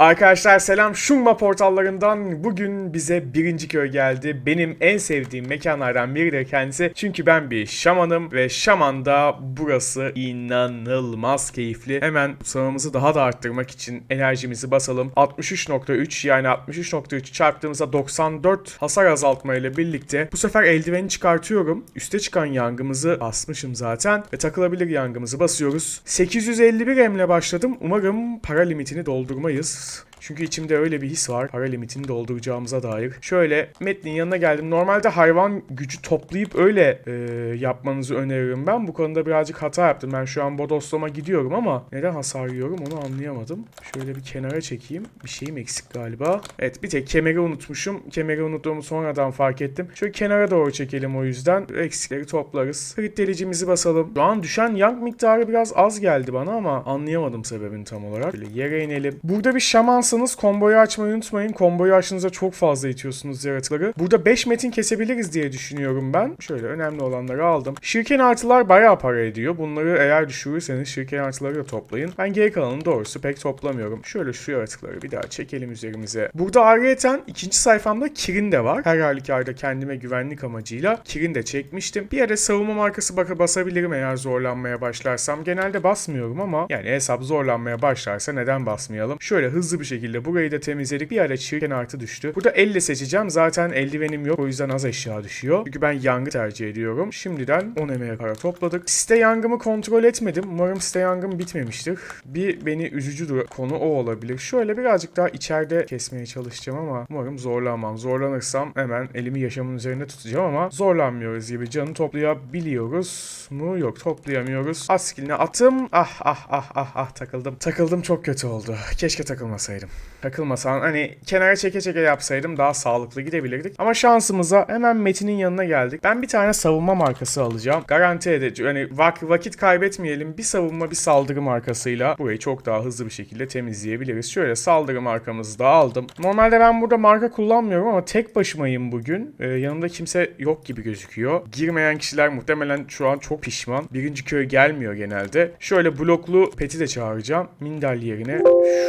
Arkadaşlar selam Şungma portallarından bugün bize birinci köy geldi. Benim en sevdiğim mekanlardan biri de kendisi. Çünkü ben bir şamanım ve şamanda burası inanılmaz keyifli. Hemen sağımızı daha da arttırmak için enerjimizi basalım. 63.3 yani 63.3 çarptığımızda 94 hasar azaltma ile birlikte bu sefer eldiveni çıkartıyorum. Üste çıkan yangımızı basmışım zaten ve takılabilir yangımızı basıyoruz. 851 emle başladım. Umarım para limitini doldurmayız. Thanks. Çünkü içimde öyle bir his var. Para limitini dolduracağımıza dair. Şöyle Metnin yanına geldim. Normalde hayvan gücü toplayıp öyle e, yapmanızı öneririm ben. Bu konuda birazcık hata yaptım. Ben şu an bodoslama gidiyorum ama neden hasar yiyorum onu anlayamadım. Şöyle bir kenara çekeyim. Bir şeyim eksik galiba. Evet bir tek kemeri unutmuşum. Kemeri unuttuğumu sonradan fark ettim. Şöyle kenara doğru çekelim o yüzden. Eksikleri toplarız. Crit delicimizi basalım. Şu an düşen yank miktarı biraz az geldi bana ama anlayamadım sebebini tam olarak. Şöyle yere inelim. Burada bir şamansanız komboyu açmayı unutmayın. Komboyu açtığınızda çok fazla itiyorsunuz yaratıkları. Burada 5 metin kesebiliriz diye düşünüyorum ben. Şöyle önemli olanları aldım. Şirken artılar bayağı para ediyor. Bunları eğer düşürürseniz şirken artıları da toplayın. Ben geri kalanını doğrusu pek toplamıyorum. Şöyle şu yaratıkları bir daha çekelim üzerimize. Burada ayrıyeten ikinci sayfamda Kirin de var. Her halükarda kendime güvenlik amacıyla Kirin de çekmiştim. Bir yere savunma markası baka basabilirim eğer zorlanmaya başlarsam. Genelde basmıyorum ama yani hesap zorlanmaya başlarsa neden basmayalım? Şöyle hızlı bir şekilde burayı da temizledik. Bir adet şirken artı düştü. Burada elle seçeceğim. Zaten eldivenim yok. O yüzden az eşya düşüyor. Çünkü ben yangı tercih ediyorum. Şimdiden 10 emeğe para topladık. Site yangımı kontrol etmedim. Umarım site yangım bitmemiştir. Bir beni üzücü konu o olabilir. Şöyle birazcık daha içeride kesmeye çalışacağım ama umarım zorlanmam. Zorlanırsam hemen elimi yaşamın üzerinde tutacağım ama zorlanmıyoruz gibi. Canı toplayabiliyoruz mu? Yok toplayamıyoruz. Az skilline atım. Ah ah ah ah ah takıldım. Takıldım çok kötü oldu. Keşke takılmasaydım. Takılmasam hani kenara çeke çeke yapsaydım daha sağlıklı gidebilirdik. Ama şansımıza hemen Metin'in yanına geldik. Ben bir tane savunma markası alacağım. Garanti edeceğim. Hani vak vakit kaybetmeyelim. Bir savunma bir saldırı markasıyla burayı çok daha hızlı bir şekilde temizleyebiliriz. Şöyle saldırı markamızı da aldım. Normalde ben burada marka kullanmıyorum ama tek başımayım bugün. Ee, yanımda kimse yok gibi gözüküyor. Girmeyen kişiler muhtemelen şu an çok pişman. Birinci köy gelmiyor genelde. Şöyle bloklu peti de çağıracağım. Mindal yerine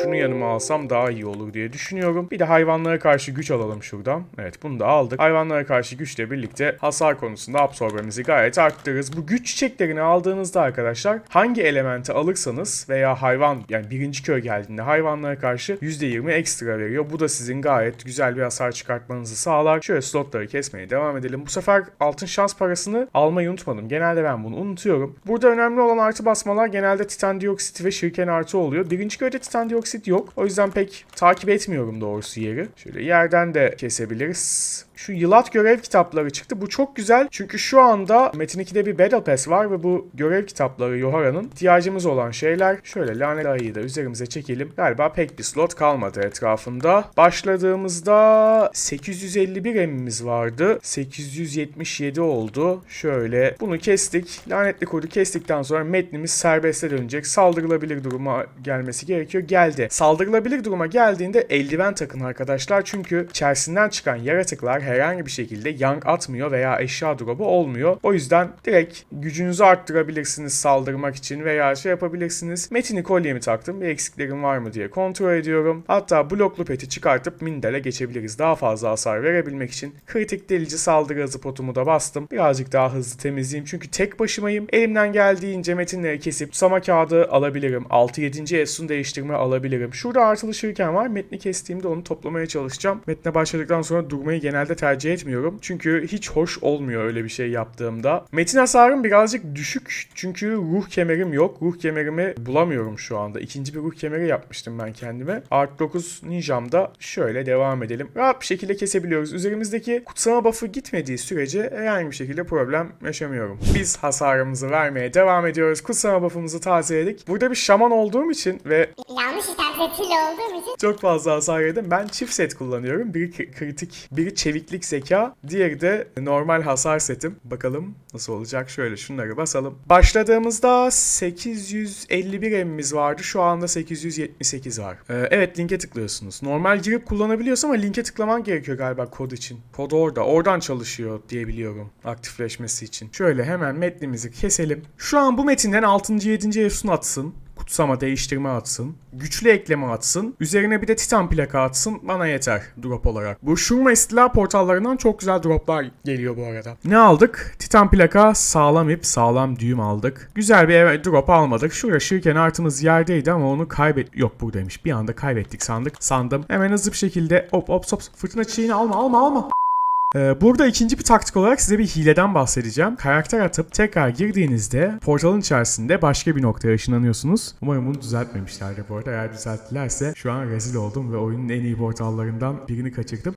şunu yanıma alsam daha iyi olur diye düşünüyorum. Bir de hayvanlara karşı güç alalım şuradan. Evet bunu da aldık. Hayvanlara karşı güçle birlikte hasar konusunda absorbemizi gayet arttırırız. Bu güç çiçeklerini aldığınızda arkadaşlar hangi elementi alırsanız veya hayvan yani birinci köy geldiğinde hayvanlara karşı %20 ekstra veriyor. Bu da sizin gayet güzel bir hasar çıkartmanızı sağlar. Şöyle slotları kesmeye devam edelim. Bu sefer altın şans parasını almayı unutmadım. Genelde ben bunu unutuyorum. Burada önemli olan artı basmalar genelde titan dioksit ve şirken artı oluyor. Birinci köyde titan dioksit yok. O yüzden pek takip etmiyorum doğrusu yeri. Şöyle yerden de kesebiliriz. Şu yılat görev kitapları çıktı. Bu çok güzel. Çünkü şu anda Metin 2'de bir Battle Pass var ve bu görev kitapları Yohara'nın ihtiyacımız olan şeyler. Şöyle lanet ayıyı da üzerimize çekelim. Galiba pek bir slot kalmadı etrafında. Başladığımızda 851 emimiz vardı. 877 oldu. Şöyle bunu kestik. Lanetli kodu kestikten sonra metnimiz serbeste dönecek. Saldırılabilir duruma gelmesi gerekiyor. Geldi. Saldırılabilir duruma geldiğinde eldiven takın arkadaşlar. Çünkü içerisinden çıkan yaratıklar herhangi bir şekilde yank atmıyor veya eşya drop'u olmuyor. O yüzden direkt gücünüzü arttırabilirsiniz saldırmak için veya şey yapabilirsiniz. Metini kolyemi taktım. Bir eksiklerim var mı diye kontrol ediyorum. Hatta bloklu peti çıkartıp mindele geçebiliriz. Daha fazla hasar verebilmek için kritik delici saldırı hızı potumu da bastım. Birazcık daha hızlı temizleyeyim. Çünkü tek başımayım. Elimden geldiğince metinleri kesip sama kağıdı alabilirim. 6-7. Efsun değiştirme alabilirim. Şurada artılı var. Metni kestiğimde onu toplamaya çalışacağım. Metne başladıktan sonra durmayı genelde tercih etmiyorum. Çünkü hiç hoş olmuyor öyle bir şey yaptığımda. Metin hasarım birazcık düşük. Çünkü ruh kemerim yok. Ruh kemerimi bulamıyorum şu anda. İkinci bir ruh kemeri yapmıştım ben kendime. Art 9 ninjamda şöyle devam edelim. Rahat bir şekilde kesebiliyoruz. Üzerimizdeki kutsama buff'ı gitmediği sürece herhangi bir şekilde problem yaşamıyorum. Biz hasarımızı vermeye devam ediyoruz. Kutsama buff'ımızı tazeledik. Burada bir şaman olduğum için ve Yanlış işaretli olduğum için çok fazla hasar yedim. Ben çift set kullanıyorum. Biri kritik, biri çeviklik zeka, diğeri de normal hasar setim. Bakalım nasıl olacak? Şöyle şunları basalım. Başladığımızda 851 emimiz vardı. Şu anda 878 var. Ee, evet linke tıklıyorsunuz. Normal girip kullanabiliyorsun ama linke tıklaman gerekiyor galiba kod için. Kod orada. Oradan çalışıyor diye biliyorum aktifleşmesi için. Şöyle hemen metnimizi keselim. Şu an bu metinden 6. 7. efsun atsın kutsama değiştirme atsın. Güçlü ekleme atsın. Üzerine bir de titan plaka atsın. Bana yeter drop olarak. Bu Shurma istila portallarından çok güzel droplar geliyor bu arada. Ne aldık? Titan plaka, sağlam ip, sağlam düğüm aldık. Güzel bir eve drop almadık. Şurada şirken artımız yerdeydi ama onu kaybet... Yok buradaymış. Bir anda kaybettik sandık. Sandım. Hemen hızlı bir şekilde hop hop hop fırtına çiçeğini alma alma alma. Ee, burada ikinci bir taktik olarak size bir hileden bahsedeceğim. Karakter atıp tekrar girdiğinizde portalın içerisinde başka bir noktaya ışınlanıyorsunuz. Umarım bunu düzeltmemişlerdir bu arada. Eğer düzelttilerse şu an rezil oldum ve oyunun en iyi portallarından birini kaçırdım.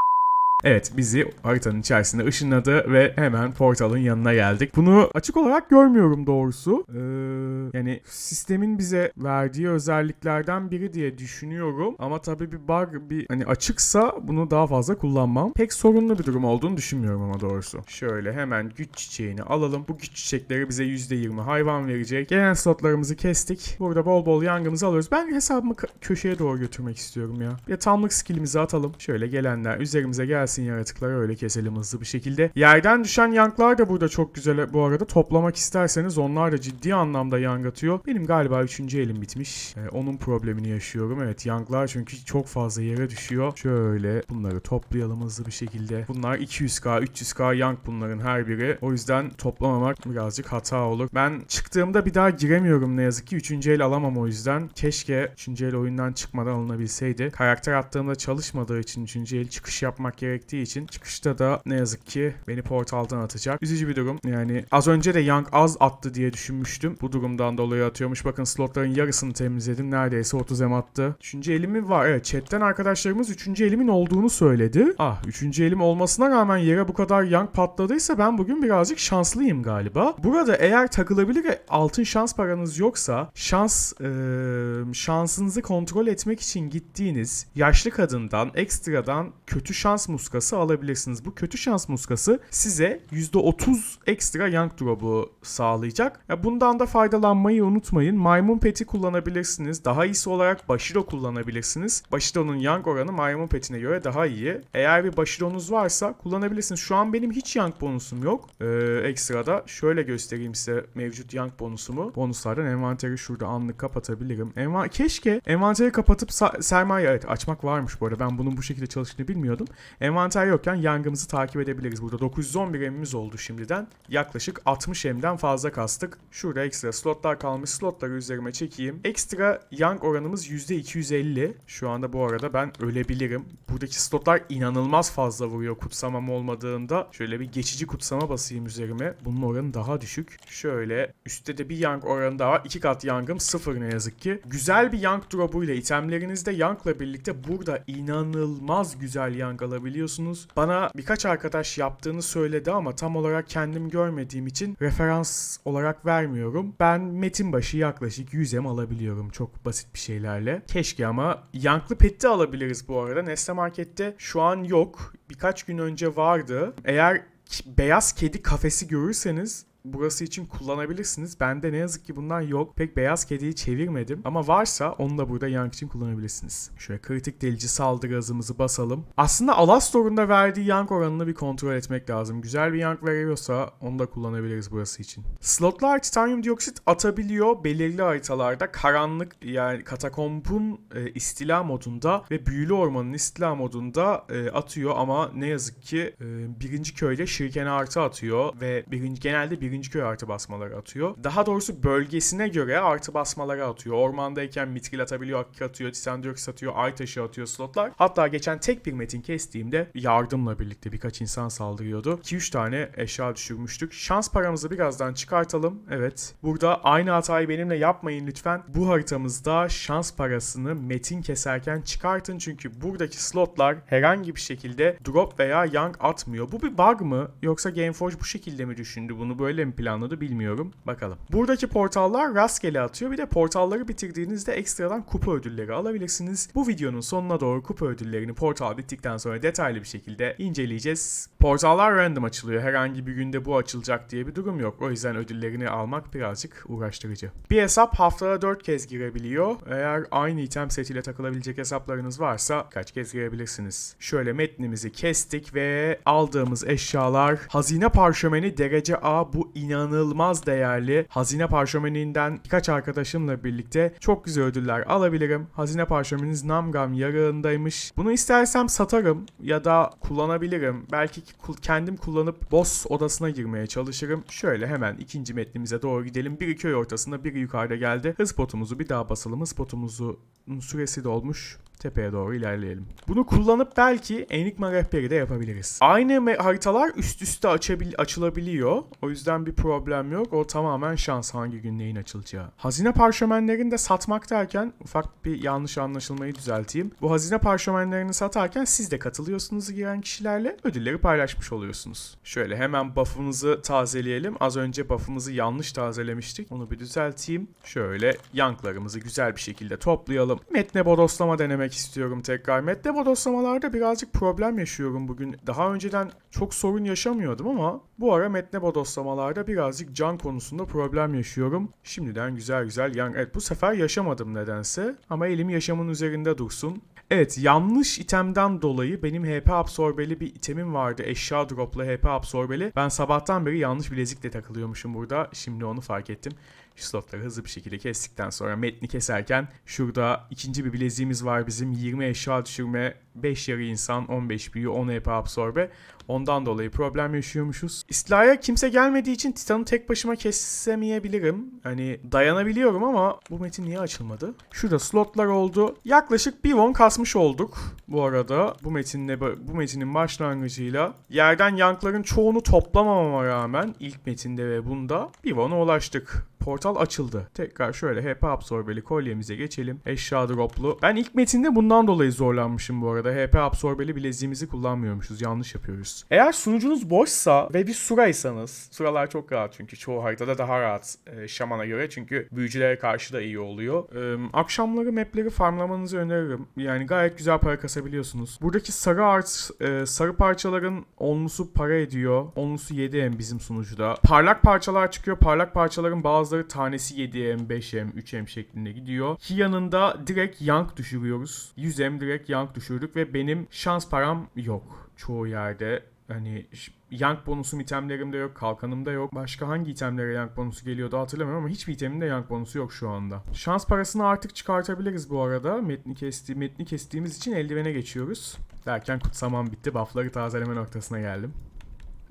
Evet bizi haritanın içerisinde ışınladı ve hemen portalın yanına geldik. Bunu açık olarak görmüyorum doğrusu. Ee, yani sistemin bize verdiği özelliklerden biri diye düşünüyorum. Ama tabii bir bug bir hani açıksa bunu daha fazla kullanmam. Pek sorunlu bir durum olduğunu düşünmüyorum ama doğrusu. Şöyle hemen güç çiçeğini alalım. Bu güç çiçekleri bize %20 hayvan verecek. Gelen slotlarımızı kestik. Burada bol bol yangımızı alıyoruz. Ben hesabımı köşeye doğru götürmek istiyorum ya. Bir tamlık skillimizi atalım. Şöyle gelenler üzerimize gelsin yaratıkları öyle keselim hızlı bir şekilde. Yerden düşen yanklar da burada çok güzel bu arada. Toplamak isterseniz onlar da ciddi anlamda yank atıyor. Benim galiba 3. elim bitmiş. Ee, onun problemini yaşıyorum. Evet yanklar çünkü çok fazla yere düşüyor. Şöyle bunları toplayalım hızlı bir şekilde. Bunlar 200k 300k yank bunların her biri. O yüzden toplamamak birazcık hata olur. Ben çıktığımda bir daha giremiyorum ne yazık ki. 3. el alamam o yüzden. Keşke 3. el oyundan çıkmadan alınabilseydi. Karakter attığımda çalışmadığı için 3. el çıkış yapmak gerektiği için çıkışta da ne yazık ki beni portaldan atacak. Üzücü bir durum. Yani az önce de Young az attı diye düşünmüştüm. Bu durumdan dolayı atıyormuş. Bakın slotların yarısını temizledim. Neredeyse 30 em attı. Üçüncü elimi var. Evet chatten arkadaşlarımız üçüncü elimin olduğunu söyledi. Ah üçüncü elim olmasına rağmen yere bu kadar Young patladıysa ben bugün birazcık şanslıyım galiba. Burada eğer takılabilir altın şans paranız yoksa şans eee, şansınızı kontrol etmek için gittiğiniz yaşlı kadından ekstradan kötü şans muskası alabilirsiniz. Bu kötü şans muskası size %30 ekstra yank drop'u sağlayacak. Ya bundan da faydalanmayı unutmayın. Maymun peti kullanabilirsiniz. Daha iyisi olarak Bashiro kullanabilirsiniz. Bashiro'nun yank oranı maymun petine göre daha iyi. Eğer bir Bashiro'nuz varsa kullanabilirsiniz. Şu an benim hiç yank bonusum yok. Ee, ekstrada şöyle göstereyim size mevcut yank bonusumu. Bonuslardan envanteri şurada anlık kapatabilirim. Enva Keşke envanteri kapatıp sermaye evet açmak varmış bu arada. Ben bunun bu şekilde çalıştığını bilmiyordum. Envanter yokken yangımızı takip edebiliriz. Burada 911 emimiz oldu şimdiden. Yaklaşık 60 emden fazla kastık. Şurada ekstra slotlar kalmış. Slotları üzerime çekeyim. Ekstra yang oranımız %250. Şu anda bu arada ben ölebilirim. Buradaki slotlar inanılmaz fazla vuruyor kutsamam olmadığında. Şöyle bir geçici kutsama basayım üzerime. Bunun oranı daha düşük. Şöyle üstte de bir yang oranı daha var. İki kat yangım sıfır ne yazık ki. Güzel bir yang drop'uyla itemlerinizde yankla birlikte burada inanılmaz güzel yang alabiliyorsunuz. Bana birkaç arkadaş yaptığını söyledi ama tam olarak kendim görmediğim için referans olarak vermiyorum. Ben metin başı yaklaşık 100 em alabiliyorum çok basit bir şeylerle. Keşke ama yanklı pet de alabiliriz bu arada. Nesne Market'te şu an yok. Birkaç gün önce vardı. Eğer beyaz kedi kafesi görürseniz burası için kullanabilirsiniz. Bende ne yazık ki bundan yok. Pek beyaz kediyi çevirmedim. Ama varsa onu da burada yank için kullanabilirsiniz. Şöyle kritik delici saldırı hızımızı basalım. Aslında Alastor'un da verdiği yank oranını bir kontrol etmek lazım. Güzel bir yank veriyorsa onu da kullanabiliriz burası için. Slotlar titanyum dioksit atabiliyor belirli haritalarda. Karanlık yani katakombun e, istila modunda ve büyülü ormanın istila modunda e, atıyor ama ne yazık ki e, birinci köyde şirkene artı atıyor ve birinci, genelde birinci köy artı basmaları atıyor. Daha doğrusu bölgesine göre artı basmaları atıyor. Ormandayken mitril atabiliyor, akik atıyor, titan dioksit atıyor, ay taşı atıyor slotlar. Hatta geçen tek bir metin kestiğimde yardımla birlikte birkaç insan saldırıyordu. 2-3 tane eşya düşürmüştük. Şans paramızı birazdan çıkartalım. Evet. Burada aynı hatayı benimle yapmayın lütfen. Bu haritamızda şans parasını metin keserken çıkartın çünkü buradaki slotlar herhangi bir şekilde drop veya yank atmıyor. Bu bir bug mı? Yoksa Gameforge bu şekilde mi düşündü? Bunu böyle mi planladı bilmiyorum. Bakalım. Buradaki portallar rastgele atıyor. Bir de portalları bitirdiğinizde ekstradan kupa ödülleri alabilirsiniz. Bu videonun sonuna doğru kupa ödüllerini portal bittikten sonra detaylı bir şekilde inceleyeceğiz. Portallar random açılıyor. Herhangi bir günde bu açılacak diye bir durum yok. O yüzden ödüllerini almak birazcık uğraştırıcı. Bir hesap haftada 4 kez girebiliyor. Eğer aynı item setiyle takılabilecek hesaplarınız varsa kaç kez girebilirsiniz. Şöyle metnimizi kestik ve aldığımız eşyalar hazine parşömeni derece A bu inanılmaz değerli hazine parşömeninden birkaç arkadaşımla birlikte çok güzel ödüller alabilirim. Hazine parşömeniniz Namgam yarığındaymış. Bunu istersem satarım ya da kullanabilirim. Belki kendim kullanıp boss odasına girmeye çalışırım. Şöyle hemen ikinci metnimize doğru gidelim. Biri köy ortasında biri yukarıda geldi. Hız potumuzu bir daha basalım. Hız potumuzun süresi dolmuş. Tepeye doğru ilerleyelim. Bunu kullanıp belki Enigma rehberi de yapabiliriz. Aynı haritalar üst üste açabil- açılabiliyor. O yüzden bir problem yok. O tamamen şans hangi gün neyin açılacağı. Hazine parşömenlerini de satmak derken ufak bir yanlış anlaşılmayı düzelteyim. Bu hazine parşömenlerini satarken siz de katılıyorsunuz giren kişilerle ödülleri paylaşmış oluyorsunuz. Şöyle hemen buff'ımızı tazeleyelim. Az önce buff'ımızı yanlış tazelemiştik. Onu bir düzelteyim. Şöyle yanklarımızı güzel bir şekilde toplayalım. Metne bodoslama denemek istiyorum tekrar. Metne bodoslamalarda birazcık problem yaşıyorum bugün. Daha önceden çok sorun yaşamıyordum ama bu ara metne bodoslamalarda birazcık can konusunda problem yaşıyorum. Şimdiden güzel güzel yan... Evet bu sefer yaşamadım nedense. Ama elim yaşamın üzerinde dursun. Evet yanlış itemden dolayı benim HP absorbeli bir itemim vardı. Eşya droplu HP absorbeli. Ben sabahtan beri yanlış bilezikle takılıyormuşum burada. Şimdi onu fark ettim. Şu slotları hızlı bir şekilde kestikten sonra metni keserken şurada ikinci bir bileziğimiz var bizim. 20 eşya düşürme, 5 yarı insan, 15 büyü, 10 HP absorbe. Ondan dolayı problem yaşıyormuşuz. İstilaya kimse gelmediği için Titan'ı tek başıma kesemeyebilirim. Hani dayanabiliyorum ama bu metin niye açılmadı? Şurada slotlar oldu. Yaklaşık bir won kasmış olduk bu arada. Bu metinle bu metinin başlangıcıyla yerden yankların çoğunu toplamamama rağmen ilk metinde ve bunda bir won'a ulaştık. Portal açıldı. Tekrar şöyle HP absorbeli kolyemize geçelim. Eşya droplu. Ben ilk metinde bundan dolayı zorlanmışım bu arada. HP absorbeli bileziğimizi kullanmıyormuşuz. Yanlış yapıyoruz. Eğer sunucunuz boşsa ve bir suraysanız. Suralar çok rahat çünkü çoğu haritada daha rahat e, şamana göre. Çünkü büyücülere karşı da iyi oluyor. E, akşamları mapleri farmlamanızı öneririm. Yani gayet güzel para kasabiliyorsunuz. Buradaki sarı art, e, sarı parçaların onlusu para ediyor. Onlusu 7M bizim sunucuda. Parlak parçalar çıkıyor. Parlak parçaların bazıları tanesi 7M, 5M, 3M şeklinde gidiyor. Ki yanında direkt yank düşürüyoruz. 100M direkt yank düşürdük ve benim şans param yok çoğu yerde. Hani yank bonusum itemlerimde yok, kalkanımda yok. Başka hangi itemlere yank bonusu geliyordu hatırlamıyorum ama hiçbir itemimde yank bonusu yok şu anda. Şans parasını artık çıkartabiliriz bu arada. Metni, kesti, metni kestiğimiz için eldivene geçiyoruz. Derken kutsamam bitti. Buff'ları tazeleme noktasına geldim.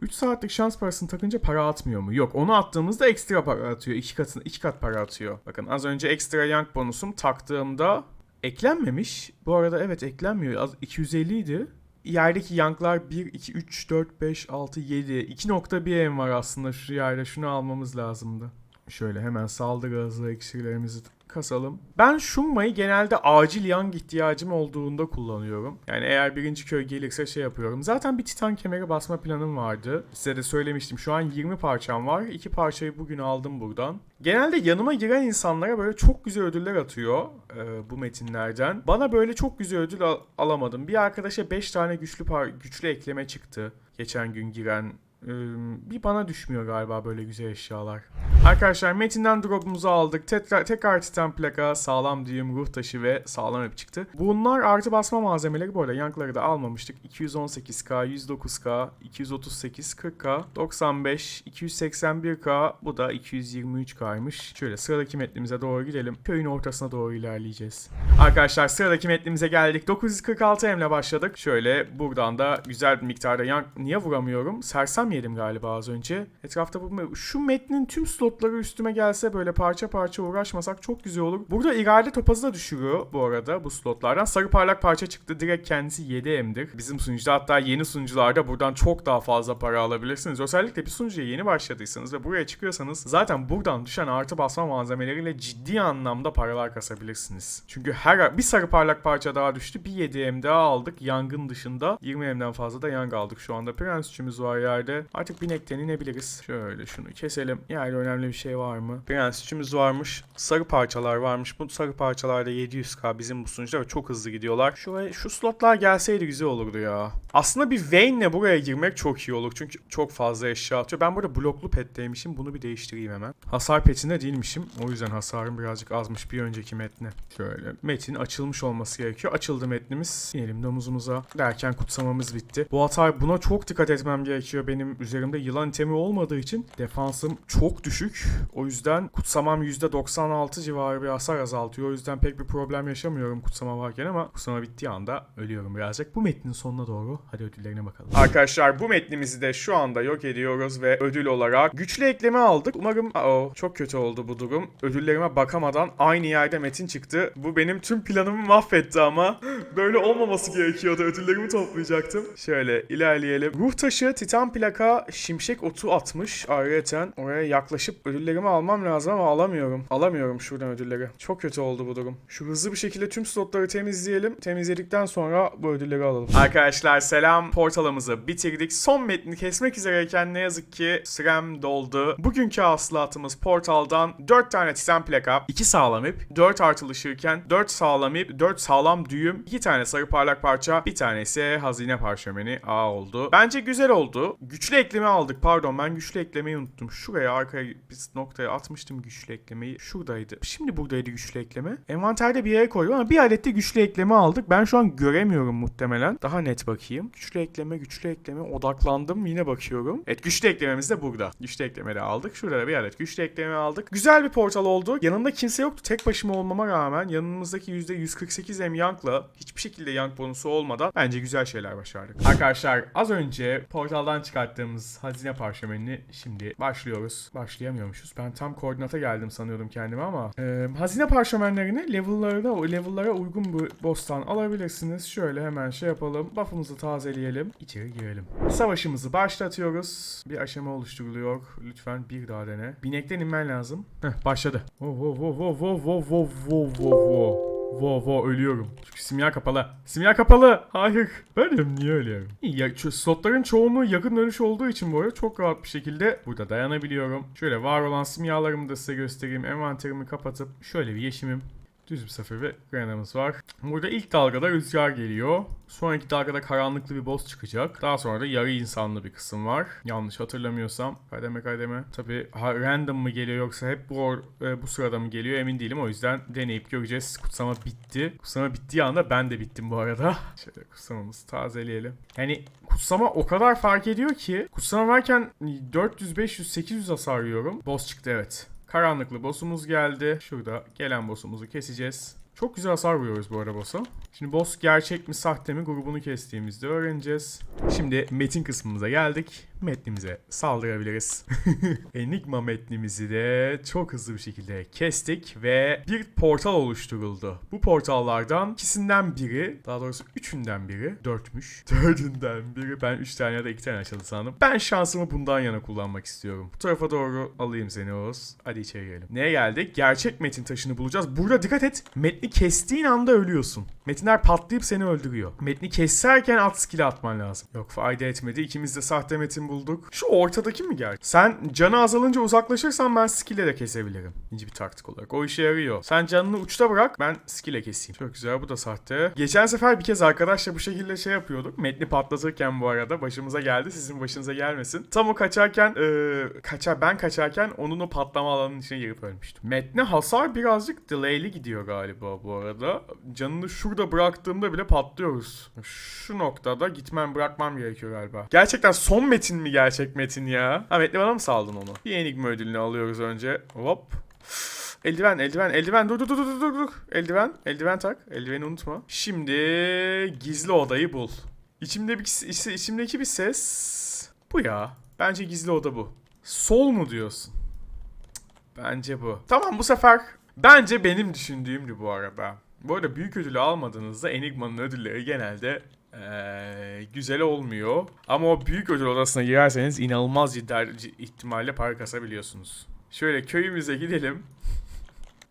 3 saatlik şans parasını takınca para atmıyor mu? Yok onu attığımızda ekstra para atıyor. 2 katını iki kat para atıyor. Bakın az önce ekstra yank bonusum taktığımda eklenmemiş. Bu arada evet eklenmiyor. Az 250 idi. Yerdeki yanklar 1, 2, 3, 4, 5, 6, 7. 2.1 M var aslında şu yerde. Şunu almamız lazımdı. Şöyle hemen saldırı hızı iksirlerimizi kasalım. Ben Şumma'yı genelde acil yang ihtiyacım olduğunda kullanıyorum. Yani eğer birinci köy gelirse şey yapıyorum. Zaten bir titan kemeri basma planım vardı. Size de söylemiştim. Şu an 20 parçam var. 2 parçayı bugün aldım buradan. Genelde yanıma giren insanlara böyle çok güzel ödüller atıyor e, bu metinlerden. Bana böyle çok güzel ödül al- alamadım. Bir arkadaşa 5 tane güçlü par güçlü ekleme çıktı. Geçen gün giren bir bana düşmüyor galiba böyle güzel eşyalar. Arkadaşlar metinden drop'umuzu aldık. Tekrar, tekrar titan plaka, sağlam düğüm, ruh taşı ve sağlam ip çıktı. Bunlar artı basma malzemeleri. Bu arada yankları da almamıştık. 218k, 109k, 238, 40k, 95, 281k. Bu da 223k'ymış. Şöyle sıradaki metnimize doğru gidelim. Köyün ortasına doğru ilerleyeceğiz. Arkadaşlar sıradaki metnimize geldik. 946 emle başladık. Şöyle buradan da güzel bir miktarda yank... Niye vuramıyorum? Sersem yedim galiba az önce. Etrafta bu... Şu metnin tüm slotları üstüme gelse böyle parça parça uğraşmasak çok güzel olur. Burada irade topazı da düşürüyor bu arada bu slotlardan. Sarı parlak parça çıktı. Direkt kendisi 7M'dir. Bizim sunucuda hatta yeni sunucularda buradan çok daha fazla para alabilirsiniz. Özellikle bir sunucuya yeni başladıysanız ve buraya çıkıyorsanız zaten buradan düşen artı basma malzemeleriyle ciddi anlamda paralar kasabilirsiniz. Çünkü her bir sarı parlak parça daha düştü. Bir 7M daha aldık. Yangın dışında 20M'den fazla da yang aldık. Şu anda prensçimiz var yerde. Artık binekten inebiliriz. Şöyle şunu keselim. Yani önemli bir şey var mı? Prensçimiz varmış. Sarı parçalar varmış. Bu sarı parçalarda 700k bizim bu sunucuda ve çok hızlı gidiyorlar. Şuraya, şu slotlar gelseydi güzel olurdu ya. Aslında bir Vayne'le buraya girmek çok iyi olur. Çünkü çok fazla eşya atıyor. Ben burada bloklu petteymişim. Bunu bir değiştireyim hemen. Hasar petinde değilmişim. O yüzden hasarım birazcık azmış bir önceki metne. Şöyle. Metin açılmış olması gerekiyor. Açıldı metnimiz. İnelim domuzumuza. Derken kutsamamız bitti. Bu hata buna çok dikkat etmem gerekiyor benim. Üzerimde yılan itemi olmadığı için defansım çok düşük. O yüzden kutsamam %96 civarı bir hasar azaltıyor. O yüzden pek bir problem yaşamıyorum kutsama varken ama kutsama bittiği anda ölüyorum birazcık. Bu metnin sonuna doğru hadi ödüllerine bakalım. Arkadaşlar bu metnimizi de şu anda yok ediyoruz ve ödül olarak güçlü ekleme aldık. Umarım Aa, çok kötü oldu bu durum. Ödüllerime bakamadan aynı yerde metin çıktı. Bu benim tüm planımı mahvetti ama böyle olmaması gerekiyordu. Ödüllerimi toplayacaktım. Şöyle ilerleyelim. Ruh taşı, titan plaka, şimşek otu atmış. Ayrıca oraya yaklaşıp ödüllerimi almam lazım ama alamıyorum. Alamıyorum şuradan ödülleri. Çok kötü oldu bu durum. Şu hızlı bir şekilde tüm slotları temizleyelim. Temizledikten sonra bu ödülleri alalım. Arkadaşlar selam. Portalımızı bitirdik. Son metni kesmek üzereyken ne yazık ki sürem doldu. Bugünkü hasılatımız portaldan 4 tane titan plaka, 2 sağlam ip, 4 artılışırken 4 sağlam ip, 4 sağlam düğüm, 2 tane sarı parlak parça, bir tane ise hazine parşömeni A oldu. Bence güzel oldu. Güçlü ekleme aldık. Pardon ben güçlü eklemeyi unuttum. Şuraya arkaya bir noktaya atmıştım güçlü eklemeyi. Şuradaydı. Şimdi buradaydı güçlü ekleme. Envanterde bir yere koydum ama bir adet de güçlü ekleme aldık. Ben şu an göremiyorum muhtemelen. Daha net bakayım. Güçlü ekleme, güçlü ekleme. Odaklandım. Yine bakıyorum. Evet güçlü eklememiz de burada. Güçlü ekleme de aldık. Şurada da bir adet güçlü ekleme aldık. Güzel bir portal oldu. Yanında kimse yoktu. Tek başıma olmama rağmen yanımızdaki %148 M Young'la hiçbir şekilde Young bonusu olmadan bence güzel şeyler başardık. Arkadaşlar az önce portaldan çıkarttığımız hazine parşömenini şimdi başlıyoruz. Başlayamıyormuşuz. Ben tam koordinata geldim sanıyordum kendime ama e, hazine parşömenlerini level'lara o level'lara uygun bir boss'tan alabilirsiniz. Şöyle hemen şey yapalım. Buff'ımızı tazeleyelim. İçeri girelim. Savaşımızı başlatıyoruz. Bir aşama oluşturuluyor. Lütfen bir daha dene. Binekten inmen lazım. Heh, başladı. Oh, oh, oh, oh, oh, oh, oh, oh, oh. Vo vo ölüyorum. Çünkü simya kapalı. Simya kapalı. Hayır. Ben niye ölüyorum? Ya, şu slotların çoğunluğu yakın dönüş olduğu için bu arada çok rahat bir şekilde burada dayanabiliyorum. Şöyle var olan simyalarımı da size göstereyim. Envanterimi kapatıp şöyle bir yeşimim. Düz bir sefer ve grenamız var. Burada ilk dalgada rüzgar geliyor. Sonraki dalgada karanlıklı bir boss çıkacak. Daha sonra da yarı insanlı bir kısım var. Yanlış hatırlamıyorsam. Kademe kademe. Tabi random mı geliyor yoksa hep bu, e, bu sırada mı geliyor emin değilim. O yüzden deneyip göreceğiz. Kutsama bitti. Kutsama bittiği anda ben de bittim bu arada. Şöyle kutsamamızı tazeleyelim. Yani kutsama o kadar fark ediyor ki. Kutsama varken 400, 500, 800 hasar yiyorum. Boss çıktı evet. Karanlıklı boss'umuz geldi. Şurada gelen boss'umuzu keseceğiz. Çok güzel hasar vuruyoruz bu arada boss'a. Şimdi boss gerçek mi sahte mi grubunu kestiğimizde öğreneceğiz. Şimdi metin kısmımıza geldik. Metnimize saldırabiliriz. Enigma metnimizi de çok hızlı bir şekilde kestik ve bir portal oluşturuldu. Bu portallardan ikisinden biri, daha doğrusu üçünden biri, dörtmüş. Dördünden biri, ben üç tane ya da iki tane açıldı sandım. Ben şansımı bundan yana kullanmak istiyorum. Bu tarafa doğru alayım seni Oğuz. Hadi içeri girelim. Neye geldik? Gerçek metin taşını bulacağız. Burada dikkat et. Metni kestiğin anda ölüyorsun. Metinler patlayıp seni öldürüyor. Metni keserken at skill atman lazım. Yok fayda etmedi. İkimiz de sahte metin bulduk. Şu ortadaki mi gerçek? Sen canı azalınca uzaklaşırsan ben skill'e de kesebilirim. İkinci bir taktik olarak. O işe yarıyor. Sen canını uçta bırak ben skill'e keseyim. Çok güzel bu da sahte. Geçen sefer bir kez arkadaşla bu şekilde şey yapıyorduk. Metni patlatırken bu arada başımıza geldi. Sizin başınıza gelmesin. Tam o kaçarken eee kaçar ben kaçarken onun o patlama alanının içine girip ölmüştüm. Metne hasar birazcık delay'li gidiyor galiba bu arada. Canını şurada bıraktığımda bile patlıyoruz. Şu noktada gitmem bırakmam gerekiyor galiba. Gerçekten son metin mi gerçek metin ya? Ha metni bana mı saldın onu? Bir enigma ödülünü alıyoruz önce. Hop. Eldiven, eldiven, eldiven. Dur dur dur dur dur dur. Eldiven, eldiven tak. Eldiveni unutma. Şimdi gizli odayı bul. İçimde bir iç- içimdeki bir ses. Bu ya. Bence gizli oda bu. Sol mu diyorsun? Bence bu. Tamam bu sefer bence benim düşündüğümdü bu arada. Bu arada büyük ödülü almadığınızda Enigma'nın ödülleri genelde eee, güzel olmuyor. Ama o büyük ödül odasına girerseniz inanılmaz ciddi ihtimalle para kasabiliyorsunuz. Şöyle köyümüze gidelim.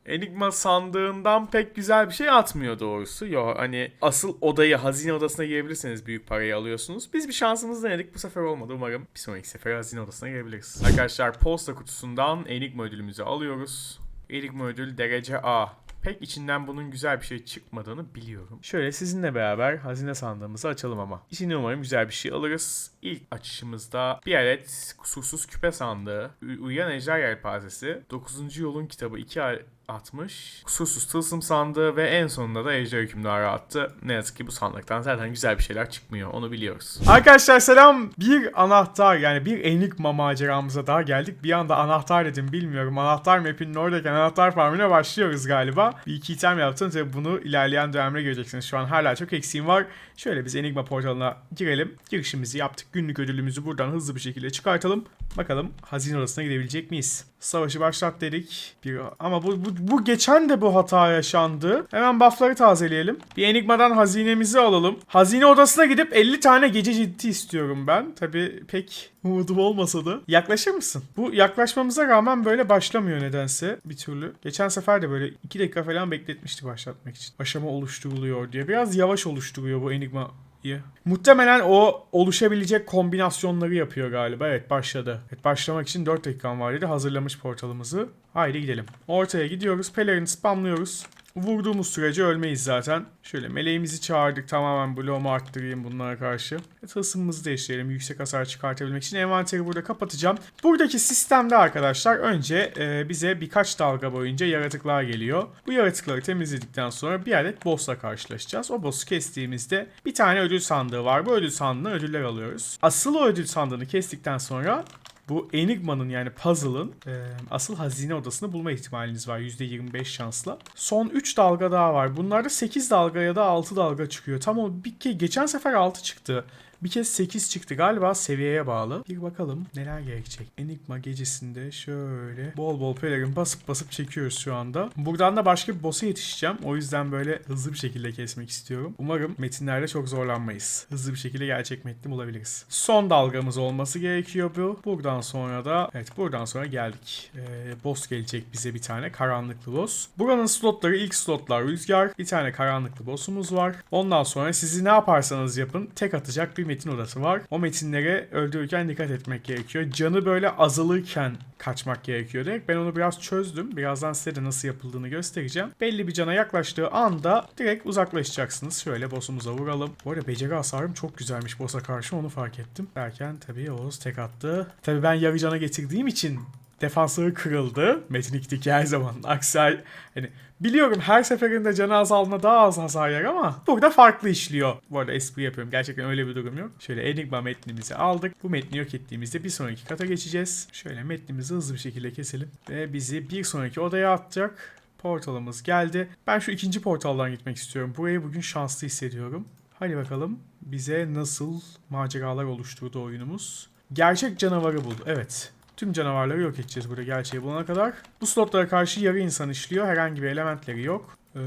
Enigma sandığından pek güzel bir şey atmıyor doğrusu. Yo hani asıl odayı hazine odasına girebilirseniz büyük parayı alıyorsunuz. Biz bir şansımız denedik bu sefer olmadı umarım bir sonraki sefer hazine odasına girebiliriz. Arkadaşlar posta kutusundan Enigma ödülümüzü alıyoruz. Enigma ödül derece A. Pek içinden bunun güzel bir şey çıkmadığını biliyorum. Şöyle sizinle beraber hazine sandığımızı açalım ama. İçine umarım güzel bir şey alırız. İlk açışımızda bir adet kusursuz küpe sandığı, Uy- Uyuyan Ejder Yelpazesi, 9. Yolun kitabı 2 ay- atmış. Kusursuz tılsım sandığı ve en sonunda da ejder hükümdarı attı. Ne yazık ki bu sandıktan zaten güzel bir şeyler çıkmıyor. Onu biliyoruz. Arkadaşlar selam. Bir anahtar yani bir enigma maceramıza daha geldik. Bir anda anahtar dedim bilmiyorum. Anahtar map'inin oradayken anahtar farmına başlıyoruz galiba. Bir iki item yaptım. Tabii bunu ilerleyen dönemde göreceksiniz. Şu an hala çok eksiğim var. Şöyle biz enigma portalına girelim. Girişimizi yaptık. Günlük ödülümüzü buradan hızlı bir şekilde çıkartalım. Bakalım hazine odasına gidebilecek miyiz? Savaşı başlat dedik. Bir, ama bu, bu, bu geçen de bu hata yaşandı. Hemen buffları tazeleyelim. Bir enigmadan hazinemizi alalım. Hazine odasına gidip 50 tane gece ciddi istiyorum ben. Tabi pek umudum olmasa da. Yaklaşır mısın? Bu yaklaşmamıza rağmen böyle başlamıyor nedense bir türlü. Geçen sefer de böyle 2 dakika falan bekletmişti başlatmak için. Aşama oluşturuluyor diye. Biraz yavaş oluşturuyor bu enigma İyi. Muhtemelen o oluşabilecek kombinasyonları yapıyor galiba. Evet başladı. Evet başlamak için 4 dakikam var dedi. Hazırlamış portalımızı. Haydi gidelim. Ortaya gidiyoruz. Pelerini spamlıyoruz. Vurduğumuz sürece ölmeyiz zaten. Şöyle meleğimizi çağırdık. Tamamen bloğumu arttırayım bunlara karşı. Evet, hısımımızı değiştirelim. Yüksek hasar çıkartabilmek için envanteri burada kapatacağım. Buradaki sistemde arkadaşlar önce e, bize birkaç dalga boyunca yaratıklar geliyor. Bu yaratıkları temizledikten sonra bir adet boss'la karşılaşacağız. O boss'u kestiğimizde bir tane ödül sandığı var. Bu ödül sandığına ödüller alıyoruz. Asıl o ödül sandığını kestikten sonra bu Enigma'nın yani puzzle'ın e, asıl hazine odasını bulma ihtimaliniz var %25 şansla. Son 3 dalga daha var. Bunlarda 8 dalga ya da 6 dalga çıkıyor. Tam o bir ke geçen sefer 6 çıktı. Bir kez 8 çıktı galiba seviyeye bağlı. Bir bakalım neler gerekecek. Enigma gecesinde şöyle bol bol pelerin basıp basıp çekiyoruz şu anda. Buradan da başka bir boss'a yetişeceğim. O yüzden böyle hızlı bir şekilde kesmek istiyorum. Umarım metinlerde çok zorlanmayız. Hızlı bir şekilde gerçek metni bulabiliriz. Son dalgamız olması gerekiyor bu. Buradan sonra da evet buradan sonra geldik. Ee, boss gelecek bize bir tane karanlıklı boss. Buranın slotları ilk slotlar rüzgar. Bir tane karanlıklı boss'umuz var. Ondan sonra sizi ne yaparsanız yapın tek atacak bir metin odası var. O metinlere öldürürken dikkat etmek gerekiyor. Canı böyle azalırken kaçmak gerekiyor direkt. Ben onu biraz çözdüm. Birazdan size de nasıl yapıldığını göstereceğim. Belli bir cana yaklaştığı anda direkt uzaklaşacaksınız. Şöyle boss'umuza vuralım. Bu arada beceri hasarım çok güzelmiş boss'a karşı onu fark ettim. Derken tabii Oğuz tek attı. Tabii ben yarı cana getirdiğim için defansları kırıldı. Metin 2'deki her zaman. Aksi hani biliyorum her seferinde canı azaldığında daha az hasar yer ama burada farklı işliyor. Bu arada espri yapıyorum. Gerçekten öyle bir durum yok. Şöyle Enigma metnimizi aldık. Bu metni yok ettiğimizde bir sonraki kata geçeceğiz. Şöyle metnimizi hızlı bir şekilde keselim. Ve bizi bir sonraki odaya atacak. Portalımız geldi. Ben şu ikinci portaldan gitmek istiyorum. Burayı bugün şanslı hissediyorum. Hadi bakalım bize nasıl maceralar oluşturdu oyunumuz. Gerçek canavarı buldu. Evet. Tüm canavarları yok edeceğiz burada gerçeği bulana kadar. Bu slotlara karşı yarı insan işliyor. Herhangi bir elementleri yok. Ee,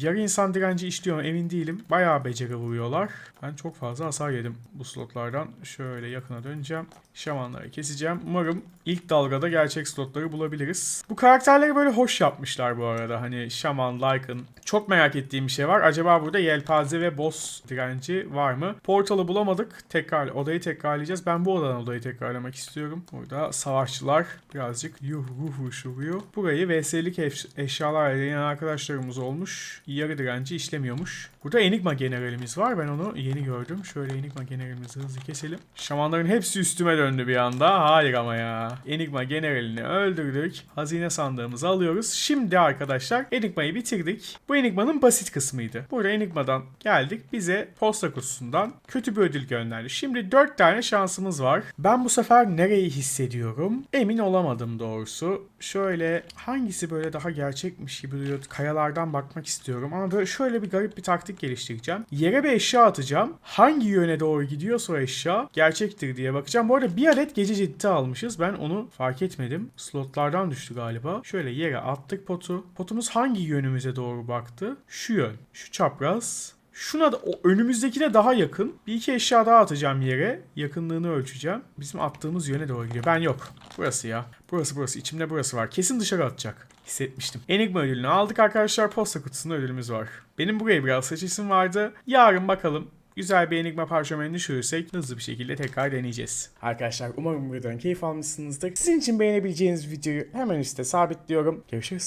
yarı insan direnci işliyor mu emin değilim. Bayağı beceri vuruyorlar. Ben çok fazla hasar yedim bu slotlardan. Şöyle yakına döneceğim. Şamanları keseceğim. Umarım ilk dalgada gerçek slotları bulabiliriz. Bu karakterleri böyle hoş yapmışlar bu arada. Hani Şaman, Lycan. Çok merak ettiğim bir şey var. Acaba burada yelpaze ve boss direnci var mı? Portalı bulamadık. Tekrar odayı tekrarlayacağız. Ben bu odadan odayı tekrarlamak istiyorum. Burada savaşçılar birazcık yuh ruh uşuruyor. Burayı VS'lik eş- eşyalar arayan arkadaşlarımız olmuş. Yarı direnci işlemiyormuş. Burada Enigma generalimiz var. Ben onu yeni gördüm. Şöyle Enigma generalimizi hızlı keselim. Şamanların hepsi üstüme döndü bir anda. Hayır ama ya. Enigma generalini öldürdük. Hazine sandığımızı alıyoruz. Şimdi arkadaşlar Enigma'yı bitirdik. Bu Enigma'nın basit kısmıydı. Burada Enigma'dan geldik. Bize posta kutusundan kötü bir ödül gönderdi. Şimdi 4 tane şansımız var. Ben bu sefer nereyi hissediyorum? Emin olamadım doğrusu. Şöyle hangisi böyle daha gerçekmiş gibi duruyor. Kayalardan bakmak istiyorum. Ama böyle şöyle bir garip bir taktik geliştireceğim. Yere bir eşya atacağım. Hangi yöne doğru gidiyorsa o eşya gerçektir diye bakacağım. Bu arada bir adet gece ciddi almışız. Ben onu fark etmedim. Slotlardan düştü galiba. Şöyle yere attık potu. Potumuz hangi yönümüze doğru baktı? Şu yön. Şu çapraz. Şuna da önümüzdekine daha yakın. Bir iki eşya daha atacağım yere. Yakınlığını ölçeceğim. Bizim attığımız yöne doğru gidiyor. Ben yok. Burası ya. Burası burası. İçimde burası var. Kesin dışarı atacak. Hissetmiştim. Enigma ödülünü aldık arkadaşlar. Posta kutusunda ödülümüz var. Benim buraya biraz seçisim vardı. Yarın bakalım güzel bir Enigma parşömeni düşürürsek hızlı bir şekilde tekrar deneyeceğiz. Arkadaşlar umarım buradan keyif almışsınızdır. Sizin için beğenebileceğiniz videoyu hemen üstte sabitliyorum. Görüşürüz.